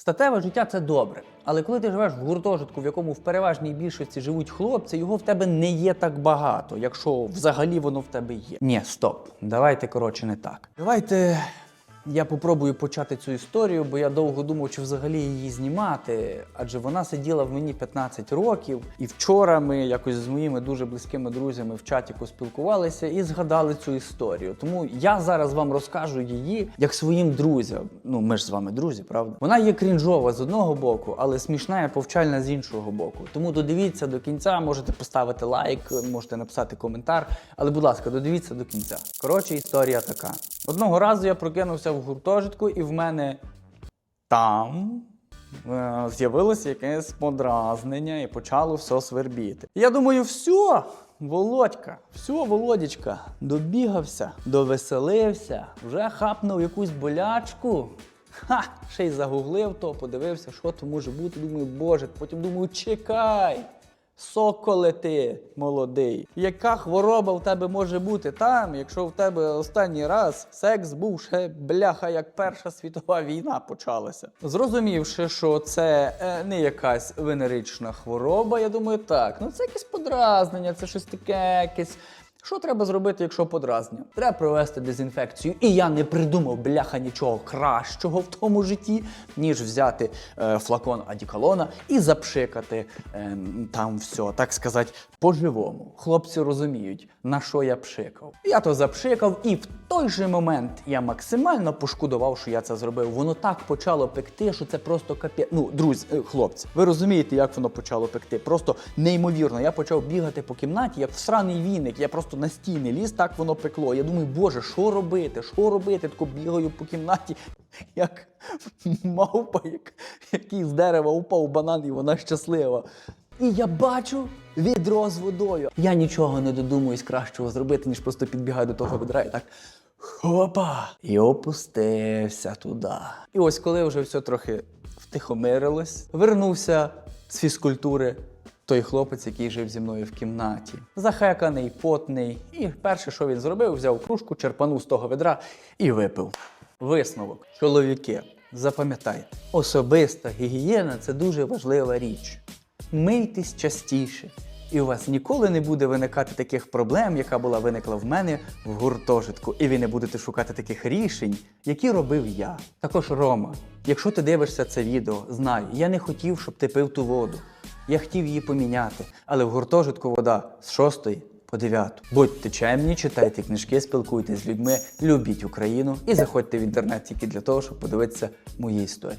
Статеве життя це добре. Але коли ти живеш в гуртожитку, в якому в переважній більшості живуть хлопці, його в тебе не є так багато, якщо взагалі воно в тебе є. Ні, стоп. Давайте коротше не так. Давайте я попробую почати цю історію, бо я довго думав, чи взагалі її знімати, адже вона сиділа в мені 15 років. І вчора ми якось з моїми дуже близькими друзями в чаті поспілкувалися і згадали цю історію. Тому я зараз вам розкажу її як своїм друзям. Ну, ми ж з вами друзі, правда? Вона є крінжова з одного боку, але смішна і повчальна з іншого боку. Тому додивіться до кінця, можете поставити лайк, можете написати коментар. Але, будь ласка, додивіться до кінця. Коротше, історія така. Одного разу я прокинувся в гуртожитку, і в мене там е, з'явилося якесь подразнення і почало все свербіти. Я думаю, все, Володька, все, Володічка, добігався, довеселився, вже хапнув якусь болячку. Ха, ще й загуглив то, подивився, що то може бути. Думаю, боже, потім думаю, чекай. Соколе ти молодий. Яка хвороба в тебе може бути там, якщо в тебе останній раз секс був ще бляха, як Перша світова війна почалася? Зрозумівши, що це е, не якась венерична хвороба, я думаю, так, ну це якесь подразнення, це щось таке, якесь. Що треба зробити, якщо подразнення? Треба провести дезінфекцію. І я не придумав бляха нічого кращого в тому житті, ніж взяти е, флакон адіколона і запшикати е, там все, так сказати, по-живому. Хлопці розуміють, на що я пшикав. Я то запшикав, і в той же момент я максимально пошкодував, що я це зробив. Воно так почало пекти, що це просто капець. Ну, друзі, е, хлопці, ви розумієте, як воно почало пекти? Просто неймовірно. Я почав бігати по кімнаті, як всраний віник. Я просто на стіни ліз, так воно пекло. Я думаю, боже, що робити? Що робити? Тако бігаю по кімнаті, як мавпа, як, який з дерева упав банан, і вона щаслива. І я бачу відро з водою. Я нічого не додумуюсь кращого зробити, ніж просто підбігаю до того відра і так. Хопа! І опустився туди. І ось коли вже все трохи втихомирилось, вернувся з фізкультури той хлопець, який жив зі мною в кімнаті. Захеканий, потний. І перше, що він зробив, взяв кружку, черпанув з того ведра і випив. Висновок. Чоловіки, запам'ятайте, особиста гігієна це дуже важлива річ. Мийтесь частіше. І у вас ніколи не буде виникати таких проблем, яка була виникла в мене в гуртожитку, і ви не будете шукати таких рішень, які робив я. Також Рома, якщо ти дивишся це відео, знай, я не хотів, щоб ти пив ту воду. Я хотів її поміняти, але в гуртожитку вода з 6 по 9. Будьте чемні, читайте книжки, спілкуйтесь з людьми, любіть Україну і заходьте в інтернет тільки для того, щоб подивитися мої історії.